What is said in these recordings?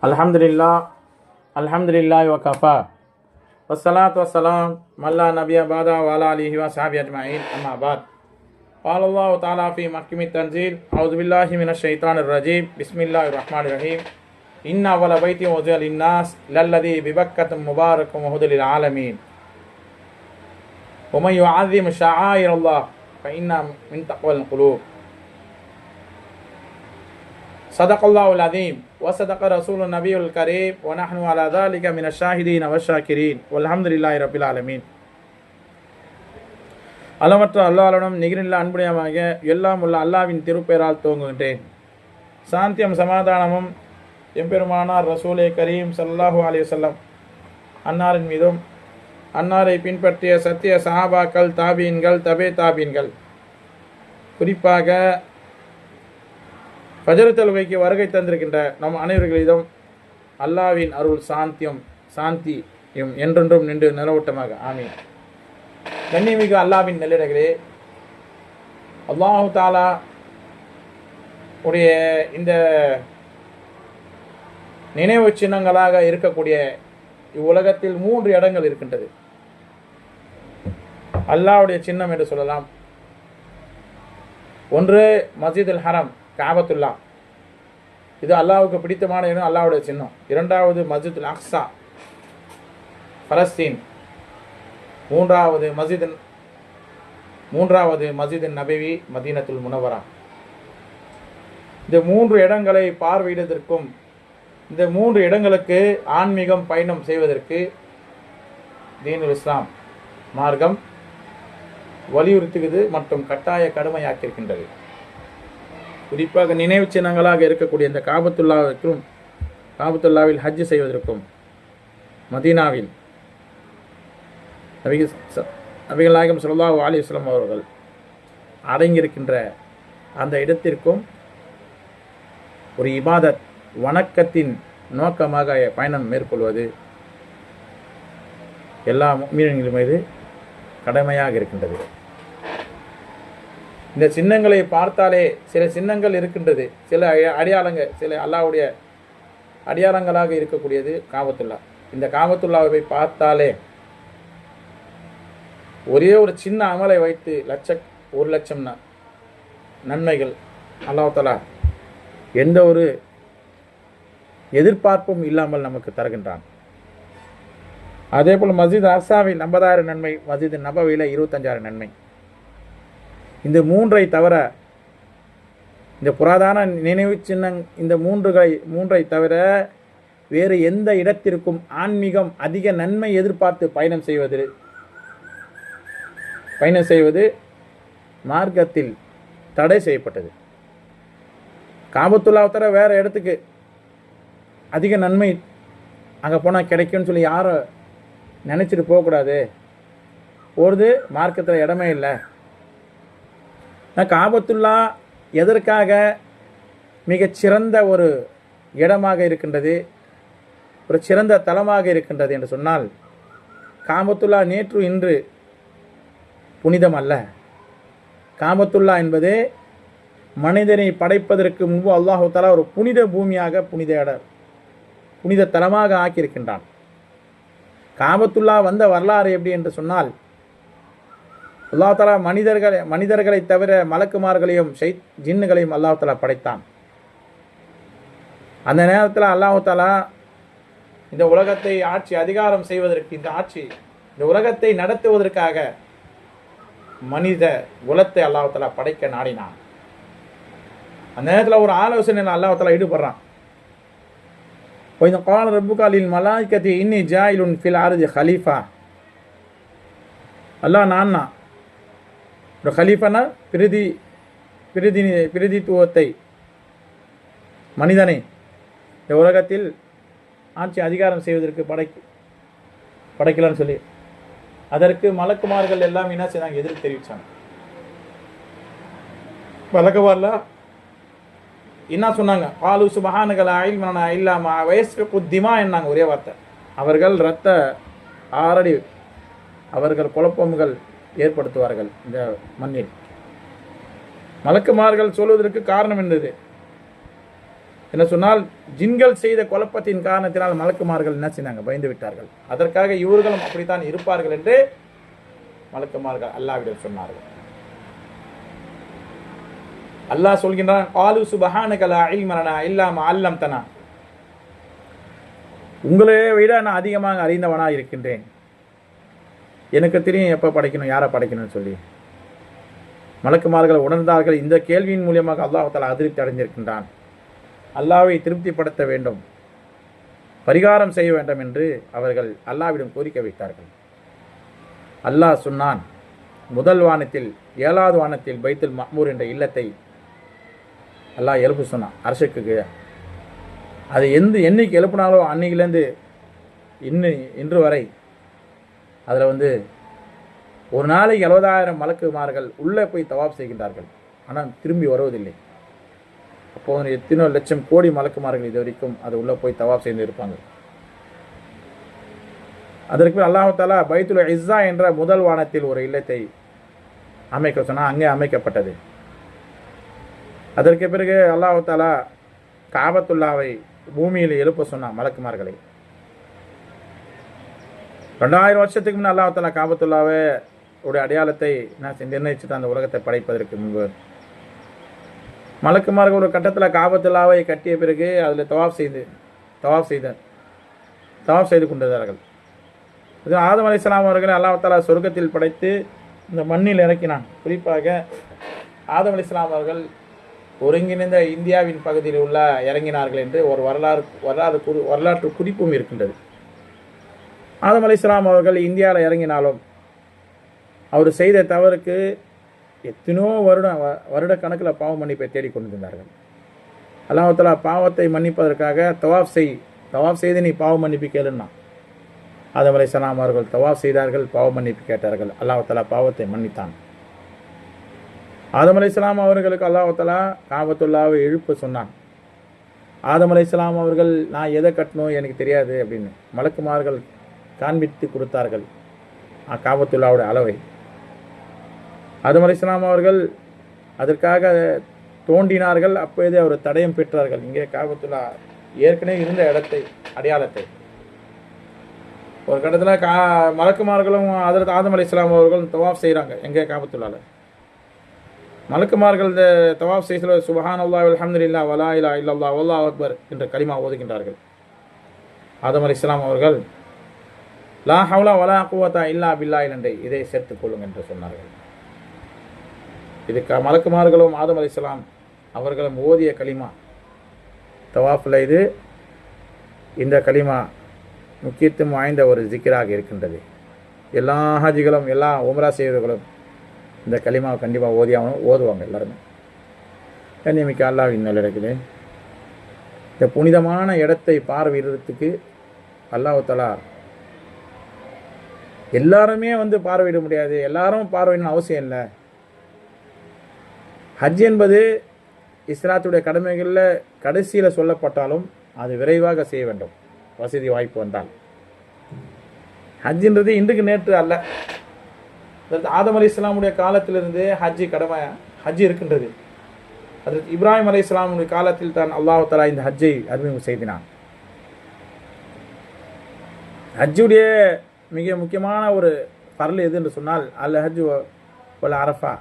الحمد لله الحمد لله وكفى والصلاة والسلام من لا نبي بعد وعلى آله وصحبه أجمعين أما بعد قال الله تعالى في محكم التنزيل أعوذ بالله من الشيطان الرجيم بسم الله الرحمن الرحيم إن أول بيت وضع للناس للذي ببكة مبارك وهدى للعالمين ومن يعظم شعائر الله فإن من تقوى القلوب சதகல்லாவுல் அதீம் வசதக ரசூல் நபியுல் கரீம் ஒனஹனு அலா தாலிக மின ஷாஹிதீன் அவஷாக்கிரீன் அலமதுல்லாய் ரபில் ஆலமீன் அளவற்ற அல்லாவிடம் நிகரில்ல அன்புடையமாக எல்லாம் உள்ள அல்லாவின் திருப்பெயரால் துவங்குகின்றேன். சாந்தியம் சமாதானமும் எம்பெருமானார் ரசூலே கரீம் சல்லாஹூ அலி வல்லம் அன்னாரின் மீதும் அன்னாரை பின்பற்றிய சத்திய சஹாபாக்கள் தாபீன்கள் தபே தாபீன்கள். குறிப்பாக ஃபஜர் வருகை தந்திருக்கின்ற நம் அனைவர்களிடம் அல்லாவின் அருள் சாந்தியம் சாந்தியும் என்றென்றும் நின்று நிலவட்டமாக. ஆமீன். கண்ணியமிகு அல்லாவின் நெல்லிடர்களே அல்லாஹு தாலா உடைய இந்த நினைவு சின்னங்களாக இருக்கக்கூடிய இவ்வுலகத்தில் மூன்று இடங்கள் இருக்கின்றது. அல்லாஹ்வுடைய சின்னம் என்று சொல்லலாம். ஒன்று மஸ்ஜிதுல் ஹரம். காபத்துல்லா. இது அல்லாவுக்கு பிடித்தமான இடம் அல்லாவுடைய சின்னம். இரண்டாவது மஸ்ஜித் அக்ஸா பலஸ்தீன். மூன்றாவது மஸ்ஜித் மூன்றாவது மஸ்ஜித் நபவி மதீனத்துல் முனவரா. இந்த மூன்று இடங்களை பார்வையிடுவதற்கும் இந்த மூன்று இடங்களுக்கு ஆன்மீகம் பயணம் செய்வதற்கு தீனுல் இஸ்லாம் மார்க்கம் வலியுறுத்துகிறது மற்றும் கட்டாய கடுமையாக்கியிருக்கின்றது. குறிப்பாக நினைவு சின்னங்களாக இருக்கக்கூடிய இந்த காபத்துல்லாவிற்கும் காபத்துல்லாவில் ஹஜ் செய்வதற்கும் மதீனாவில். நபிகள் ச- நபிகள் நாயகம் ஸல்லல்லாஹு அலைஹி அவர்கள் அடங்கியிருக்கின்ற அந்த இடத்திற்கும் ஒரு இபாதத் வணக்கத்தின் நோக்கமாக பயணம் மேற்கொள்வது எல்லா மீனங்கள் மீது கடமையாக இருக்கின்றது. இந்த சின்னங்களை பார்த்தாலே சில சின்னங்கள் இருக்கின்றது. சில அடையாளங்கள் சில அல்லாவுடைய அடையாளங்களாக இருக்கக்கூடியது காபத்துல்லா. இந்த காபத்துல்லாவை பார்த்தாலே ஒரே ஒரு சின்ன அமலை வைத்து லட்ச ஒரு லட்சம் ந- நன்மைகள். அல்லாஹலா எந்த ஒரு எதிர்பார்ப்பும் இல்லாமல் நமக்கு தருகின்றான். அதே போல் மஸ்ஜித் அக்ஸாவில் ஐம்பதாயிரம் நன்மை மஸ்ஜித் நபவியில் இருபத்தஞ்சாயிரம் நன்மை. இந்த மூன்றை தவிர இந்த புராதான நினைவு சின்னம் இந்த மூன்றுகளை மூன்றை தவிர வேறு எந்த இடத்திற்கும் ஆன்மீகம் அதிக நன்மை எதிர்பார்த்து பயணம் செய்வது பயணம் செய்வது மார்க்கத்தில் தடை செய்யப்பட்டது. காபத்துல்லா தர வேறு இடத்துக்கு அதிக நன்மை அங்கே போனால் கிடைக்கும்னு சொல்லி யாரும் நினச்சிட்டு போகக்கூடாது. போகிறது மார்க்கத்தில் இடமே இல்லை. காபத்துல்லா எதற்காக மிகச் சிறந்த ஒரு இடமாக இருக்கின்றது ஒரு சிறந்த தலமாக இருக்கின்றது என்று சொன்னால் காமத்துல்லா நேற்று இன்று புனிதம் அல்ல காமத்துல்லா என்பது மனிதனை படைப்பதற்கு முன்பு அல்லாஹு தஆலா ஒரு புனித பூமியாக புனித இடர் புனித தலமாக ஆக்கியிருக்கின்றான். காபத்துல்லா வந்த வரலாறு எப்படி என்று சொன்னால் அல்லாஹ் தலா மனிதர்களை மனிதர்களை தவிர மலக்குமார்களையும் ஷை ஜின்னுகளையும் அல்லாஹ் தலா படைத்தான். அந்த நேரத்தில் அல்லாஹு தஆலா இந்த உலகத்தை ஆட்சி அதிகாரம் செய்வதற்கு இந்த ஆட்சி இந்த உலகத்தை நடத்துவதற்காக மனித குலத்தை அல்லாஹ் படைக்க நாடினான். அந்த நேரத்தில் ஒரு ஆலோசனை அல்லாஹ் தஆலா ஈடுபடுறான். கொஞ்சம் கால ரப்புகாலில் மலாய்கத்தி இன்னி ஜாயிலுன் ஃபில் ஆரதி ஹலீஃபா. அல்லாஹ் நான்னா ஒரு ஹலீஃபனா பிரதி பிரதி பிரதித்துவத்தை மனிதனை இந்த உலகத்தில் ஆட்சி அதிகாரம் செய்வதற்கு படை படைக்கலான்னு சொல்லி. அதற்கு மலக்குமார்கள் எல்லாம் என்ன செய்தாங்க? எதிர்ப்பு தெரிவித்தாங்க மலக்குமார்லாம் என்ன சொன்னாங்க? ஆலு சுபஹானுகள் அயில்மனா இல்லாமல் வயசு புத்திமா என்னாங்க ஒரே வார்த்தை. அவர்கள் இரத்த ஆறடி அவர்கள் குழப்பங்கள் ஏற்படுத்துவார்கள் இந்த மண்ணில். மலக்குமார்கள் சொல்வதற்கு காரணம் என்னது? என்ன சொன்னால் ஜின்கள் செய்த குழப்பத்தின் காரணத்தினால் மலக்குமார்கள் என்ன செய்தாங்க? பயந்து விட்டார்கள். அதற்காக இவர்களும் அப்படித்தான் இருப்பார்கள் என்று மலக்குமார்கள் அல்லாவிடம் சொன்னார்கள். அல்லாஹ் சொல்கின்றான் ஆலு சுபஹானக லா இல்லாம அல்லம் தனா உங்களே விட நான் அதிகமாக அறிந்தவனாக இருக்கின்றேன். எனக்கு தெரியும் எப்போ படைக்கணும் யாரை படைக்கணும்னு சொல்லி. மலக்குமார்கள் உணர்ந்தார்கள் இந்த கேள்வியின் மூலியமாக அல்லாஹால அதிருப்தி அடைந்திருக்கின்றான். அல்லாவை திருப்திப்படுத்த வேண்டும். பரிகாரம் செய்ய வேண்டும் என்று அவர்கள் அல்லாவிடம் கோரிக்கை வைத்தார்கள். அல்லாஹ் சொன்னான் முதல் வானத்தில் ஏழாவது வானத்தில் பைத்துல் மஹ்மூர் என்ற இல்லத்தை அல்லாஹ் எழுப்பு சொன்னான் அரசுக்கு அது எந்த என்னைக்கு எழுப்புனாலோ அன்னைக்குலேருந்து இன்னும் இன்று வரை அதில் வந்து ஒரு நாளைக்கு எழுபதாயிரம் மலக்குமார்கள் உள்ளே போய் தவாப் செய்கின்றார்கள். ஆனால் திரும்பி வருவதில்லை. அப்போது எத்தனோ லட்சம் கோடி மலக்குமார்கள் இது வரைக்கும் அது உள்ளே போய் தவாப் செய்து இருப்பாங்க. அதற்கு அல்லாஹாலா பைத்துல் இஸ்ஸா என்ற முதல் வானத்தில் ஒரு இல்லத்தை அமைக்க சொன்னால் அங்கே அமைக்கப்பட்டது. அதற்கு பிறகு அல்லாஹாலா காபத்துல்லாவை பூமியில் எழுப்ப சொன்னான் மலக்குமார்களை ரெண்டாயிரம் வருஷத்துக்கு முன்னே அல்லாஹாலா காபத்துல்லாவே உடைய அடையாளத்தை நான் நிர்ணயிச்சுட்டு அந்த உலகத்தை படைப்பதற்கு முன்பு. மலக்குமார்கள் ஒரு கட்டத்தில் காபத்துல்லாவை கட்டிய பிறகு அதில் தவாப் செய்து தவாப் செய்த தவாப் செய்து கொண்டிருந்தார்கள். இது ஆதம் அலிஸ்லாம் அவர்களை அல்லாஹாலா சொர்க்கத்தில் படைத்து இந்த மண்ணில் இறக்கினான். குறிப்பாக ஆதம் அலிஸ்லாம் அவர்கள் ஒருங்கிணைந்த இந்தியாவின் பகுதியில் உள்ள இறங்கினார்கள் என்று ஒரு வரலாறு வரலாறு குறி வரலாற்று குறிப்பும் இருக்கின்றது. ஆதம் அலிஸ்லாம் அவர்கள் இந்தியாவில் இறங்கினாலும் அவர் செய்த தவறுக்கு எத்தனையோ வருடம் வ- வருட கணக்கில் பாவ மன்னிப்பை தேடிக் கொண்டிருந்தார்கள். அல்லாஹாலா பாவத்தை மன்னிப்பதற்காக தவாப் செய் தவாப் செய்து நீ பாவ மன்னிப்பு கேளுன்னா. ஆதம் அலைஹிஸ்ஸலாம் அவர்கள் தவாப் செய்தார்கள் பாவ மன்னிப்பு கேட்டார்கள். அல்லாஹாலா பாவத்தை மன்னித்தான். ஆதம் இஸ்லாம் அவர்களுக்கு அல்லாஹாலா காபத்துல்லாவை இழுப்பு சொன்னான். ஆதம் இஸ்லாம் அவர்கள் நான் எதை கட்டணும் எனக்கு தெரியாது அப்படின்னு மலக்குமார்கள் காண்பித்து கொடுத்தார்கள். காபத்துல்லாவுடைய அளவை. அதுமலை இஸ்லாம் அவர்கள் அதற்காக தோண்டினார்கள். அப்போதே அவர் தடயம் பெற்றார்கள். இங்கே காபத்துல்லா ஏற்கனவே இருந்த இடத்தை அடையாளத்தை. ஒரு கட்டத்தில் கா மலக்குமார்களும் அதில் ஆதம் இஸ்லாம் அவர்களும் தவாஃப் செய்கிறாங்க எங்கே? காபத்துல்லால. மலக்குமார்கள் இந்த தவாஃப் செய்கிற சுபஹான் அல்லா அல்ஹம்துலில்லாஹ் வலா இலா இல்லா அல்லா அக்பர் என்ற களிமா ஓதுகின்றார்கள். ஆதம் அலைஹிஸ்ஸலாம் அவர்கள் லா ஹவுலா வலா குவத்தா இல்லா பில்லா என்று இதை சேர்த்துக் கொள்ளுங்க என்று சொன்னார்கள். இது க மலக்குமார்களும் ஆதம் அலைஹிஸ்ஸலாம் அவர்களும் ஓதிய கலிமா தவாஃபில் இது இந்த கலிமா முக்கியத்துவம் வாய்ந்த ஒரு ஜிக்கிராக இருக்கின்றது. எல்லா ஹாஜிகளும் எல்லா உமரா செய்வர்களும் இந்த களிமாவை கண்டிப்பாக ஓதியாகணும் ஓதுவாங்க எல்லாருமே. கண்ணியமிக்க அல்லாவின் நல்லிடக்குது இந்த புனிதமான இடத்தை பார்வையிடுறதுக்கு அல்லாஹ் தலா எல்லாருமே வந்து பார்வையிட முடியாது. எல்லாரும் பார்வையிடணும் அவசியம் இல்லை. ஹஜ் என்பது இஸ்லாத்துடைய கடமைகளில் கடைசியில் சொல்லப்பட்டாலும் அது விரைவாக செய்ய வேண்டும். வசதி வாய்ப்பு வந்தால். ஹஜ்ஜின்றது இன்றைக்கு நேற்று அல்ல. ஆதம் அலி இஸ்லாமுடைய காலத்திலிருந்து ஹஜ்ஜி கடமை ஹஜ்ஜி இருக்கின்றது. அது இப்ராஹிம் அலி இஸ்லாமுடைய காலத்தில் தான் அல்லாஹ் தலா இந்த ஹஜ்ஜை அறிமுகம் செய்தினான். ஹஜ்ஜுடைய மிக முக்கியமான ஒரு பரல் எது என்று சொன்னால் அல் ஹஜ் ஒல் அரஃபா.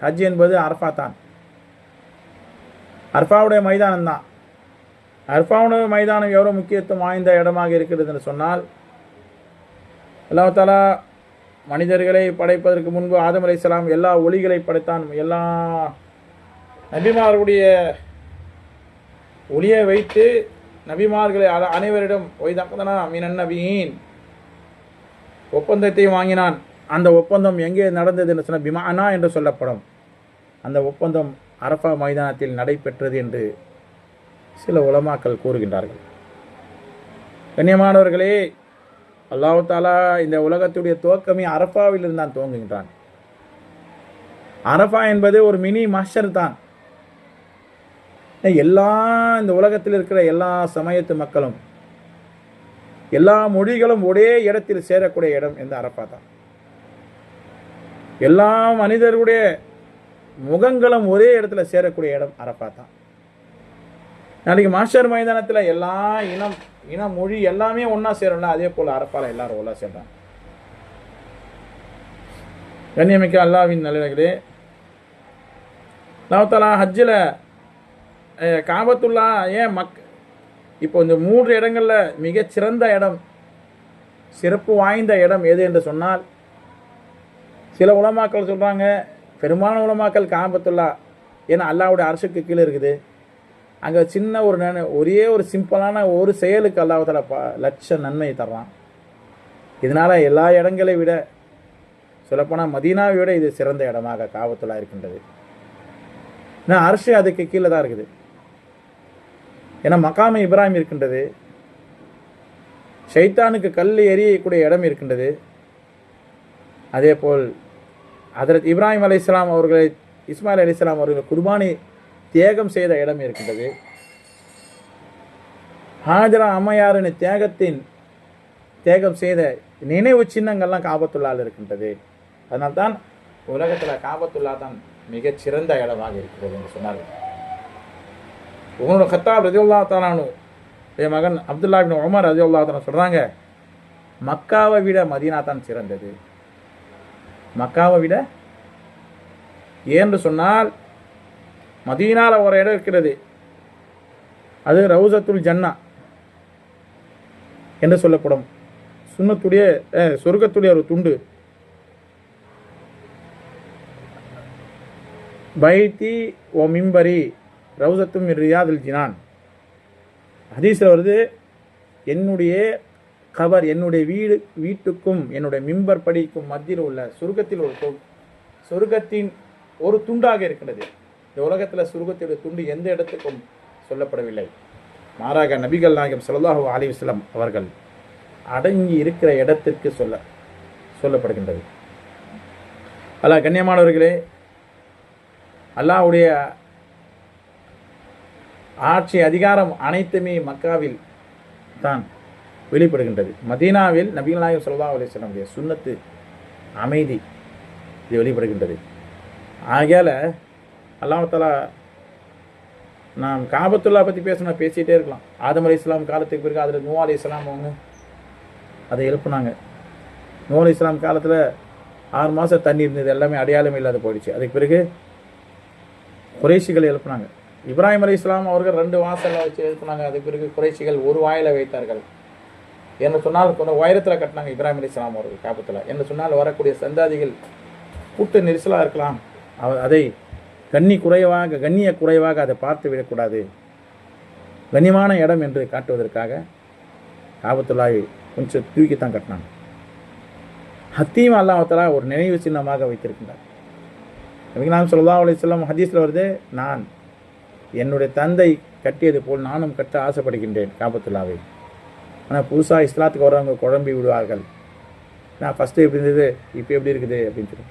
ஹஜ் என்பது அரஃபா தான். அர்ஃபாவுடைய மைதானம் தான். அர்ஃபாவுடைய மைதானம் எவ்வளோ முக்கியத்துவம் வாய்ந்த இடமாக இருக்கிறது என்று சொன்னால் அல்லாஹ் தாலா மனிதர்களை படைப்பதற்கு முன்பு ஆதம் அலைஹிஸ்ஸலாம் எல்லா ஒளிகளை படைத்தான். எல்லா நபிமார்களுடைய ஒளியை வைத்து நபிமார்களை அனைவரிடம் ஒய்தக்கதனா மீன் நபியின் ஒப்பந்தத்தையும் வாங்கினான். அந்த ஒப்பந்தம் எங்கே நடந்தது என்று சொன்ன பிமானா என்று சொல்லப்படும். அந்த ஒப்பந்தம் அரஃபா மைதானத்தில் நடைபெற்றது என்று சில உலமாக்கள் கூறுகின்றார்கள். கண்ணியமானவர்களே அல்லாஹு தாலா இந்த உலகத்துடைய துவக்கமே அரபாவிலிருந்து தான் துவங்குகின்றான். அரஃபா என்பது ஒரு மினி மஷர் தான். எல்லா இந்த உலகத்தில் இருக்கிற எல்லா சமயத்து மக்களும் எல்லா மொழிகளும் ஒரே இடத்தில் சேரக்கூடிய இடம் இந்த அரப்பா தான். எல்லா மனிதர்களுடைய முகங்களும் ஒரே இடத்துல சேரக்கூடிய இடம் அரப்பா தான். நாளைக்கு மாஸ்டர் மைதானத்தில் எல்லா இனம் இன மொழி எல்லாமே ஒன்றா சேரும்ல அதே போல் அரப்பால் எல்லாரும் ஒன்றா சேர்றாங்க. கண்ணியமிக்க அல்லாவின் நல்லே லவத்தலா ஹஜ்ஜில் காபத்துல்லா ஏன் மக் இப்போ இந்த மூன்று இடங்களில் மிகச்சிறந்த இடம் சிறப்பு வாய்ந்த இடம் எது என்று சொன்னால் சில உலமாக்கள் சொல்கிறாங்க பெரும்பாலான உலமாக்கள் காபத்துல்லா ஏன்னா அல்லாவுடைய அரசுக்கு கீழே இருக்குது. அங்கே சின்ன ஒரு நன ஒரே ஒரு சிம்பிளான ஒரு செயலுக்கு அல்லாஹால ப லட்ச நன்மை தர்றான். இதனால் எல்லா இடங்களை விட சொல்லப்போனால் மதீனாவை விட இது சிறந்த இடமாக காபத்துல்லா இருக்கின்றது. ஏன்னா அரசு அதுக்கு கீழே தான் இருக்குது. ஏன்னா மக்காம இப்ராஹிம் இருக்கின்றது. ஷைத்தானுக்கு கல் எரியக்கூடிய இடம் இருக்கின்றது. அதே போல் அதரத் இப்ராஹிம் அலி இஸ்லாம் அவர்களை இஸ்மாயில் அலி இஸ்லாம் அவர்களை குர்பானி தியாகம் செய்த இடம் இருக்கின்றது. ஹாஜரா அம்மையாரின் தியாகத்தின் தியாகம் செய்த நினைவு சின்னங்கள்லாம் காபத்துள்ளால் இருக்கின்றது. அதனால்தான் உலகத்தில் காபத்துள்ளா தான் மிகச்சிறந்த இடமாக இருக்கிறது என்று சொன்னார்கள். உங்களோட கத்தாப் ரஜியுல்லா தாலானு என் மகன் அப்துல்லா பின் உமர் ரஜியுல்லா தாலா சொல்கிறாங்க மக்காவை விட மதீனா தான் சிறந்தது. மக்காவை விட ஏன்னு சொன்னால் மதீனாவில் ஒரு இடம் இருக்கிறது. அது ரவுசத்துல் ஜன்னா என்று சொல்லப்படும். சுண்ணத்துடைய சொர்க்கத்துடைய ஒரு துண்டு. பைத்தி ஓ மிம்பரி ரவுசத்தும் ரியாதில் ஜினான். ஹதீஸில் வருது என்னுடைய கவர் என்னுடைய வீடு வீட்டுக்கும் என்னுடைய மிம்பர் படிக்கும் மத்தியில் உள்ள சொர்க்கத்தில் ஒரு சொர்க்கத்தின் ஒரு துண்டாக இருக்கிறது இந்த உலகத்தில் சுருகத்தினுடைய துண்டு எந்த இடத்துக்கும் சொல்லப்படவில்லை. மாறாக நபிகள் நாயகம் ஸல்லல்லாஹு அலிவஸ்லம் அவர்கள் அடங்கி இருக்கிற இடத்திற்கு சொல்ல சொல்லப்படுகின்றது. அல்லாஹ் கண்ணியமானவர்களே அல்லாவுடைய ஆட்சி அதிகாரம் அனைத்துமே மக்காவில் தான் வெளிப்படுகின்றது. மதீனாவில் நபிகள் நாயகம் ஸல்லல்லாஹு அலைஹி அமைதி இது வெளிப்படுகின்றது. ஆகையால் அல்லாஹாலா நாம் காபத்துல்லா பற்றி பேசினா பேசிகிட்டே இருக்கலாம். ஆதம் அலி இஸ்லாம் காலத்துக்கு பிறகு அதில் நூ அலி இஸ்லாம் அவங்க அதை எழுப்புனாங்க. நூ அலி இஸ்லாம் காலத்தில் ஆறு மாதம் தண்ணி இருந்தது எல்லாமே அடையாளம் இல்லாத போயிடுச்சு. அதுக்கு பிறகு குறைஷிகள் எழுப்புனாங்க. இப்ராஹிம் அலி இஸ்லாம் அவர்கள் ரெண்டு வாசலில் வச்சு எழுப்புனாங்க அதுக்கு பிறகு குறைச்சிகள் ஒரு வாயில் வைத்தார்கள். என்ன சொன்னால் கொஞ்சம் உயரத்தில் கட்டினாங்க இப்ராஹிம் அலி இஸ்லாம் அவர்கள் காப்பத்தில் என்ன சொன்னால் வரக்கூடிய சந்தாதிகள் கூட்ட நெரிசலாக இருக்கலாம். அவ- அதை கண்ணி குறைவாக கண்ணிய குறைவாக அதை பார்த்து விடக்கூடாது. கண்ணியமான இடம் என்று காட்டுவதற்காக காபத்துல்லாவை கொஞ்சம் தூக்கித்தான் கட்டினாங்க. ஹத்தீம் அல்லாஹலா ஒரு நினைவு சின்னமாக வைத்திருக்கின்றார். நான் ஸல்லல்லாஹு அலைஹி வஸல்லம் ஹதீஸில் வருது நான் என்னுடைய தந்தை கட்டியது போல் நானும் கட்ட ஆசைப்படுகின்றேன் காபத்துல்லாவை. ஆனால் புதுசாக இஸ்லாத்துக்கு வரவங்க குழம்பி விடுவார்கள். நான் ஃபஸ்ட்டு எப்படி இருந்தது? இப்போ எப்படி இருக்குது? அப்படின்னு சொல்லி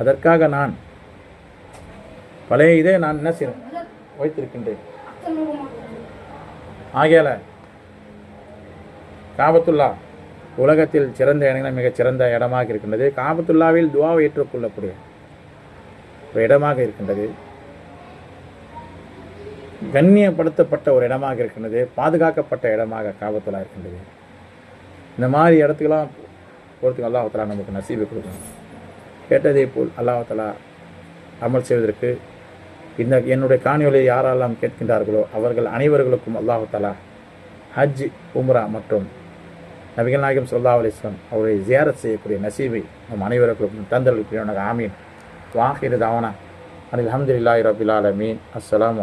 அதற்காக நான் பழைய இதே நான் என்ன செய்யணும் வைத்திருக்கின்றேன். ஆகையால காபத்துல்லா உலகத்தில் சிறந்த இடங்களில் மிகச் சிறந்த இடமாக இருக்கின்றது. காபத்துல்லாவில் துவாவை ஏற்றுக்கொள்ளக்கூடிய ஒரு இடமாக இருக்கின்றது. கண்ணியப்படுத்தப்பட்ட ஒரு இடமாக இருக்கின்றது பாதுகாக்கப்பட்ட இடமாக காபத்துலா இருக்கின்றது. இந்த மாதிரி இடத்துக்கெல்லாம் போகிறதுக்கு அல்லாஹலா நமக்கு நசீபை கொடுக்கணும் கேட்டதே போல் அல்லாஹலா அமல் செய்வதற்கு இந்த என்னுடைய காணிகளை யாரெல்லாம் கேட்கின்றார்களோ அவர்கள் அனைவர்களுக்கும் அல்லாஹு தலா ஹஜ் உம்ரா மற்றும் நபிகள் நாயகம் சொல்லா அலிஸ்லாம் அவரை ஜியாரத் செய்யக்கூடிய நசீபை நம் அனைவருக்கும் தந்தர்களுக்கு ஆமீன். வாஹிரு தாவனா. அனில் அஹமதுல்லாஹி ரபில் ஆலமீன். அஸ்ஸலாமு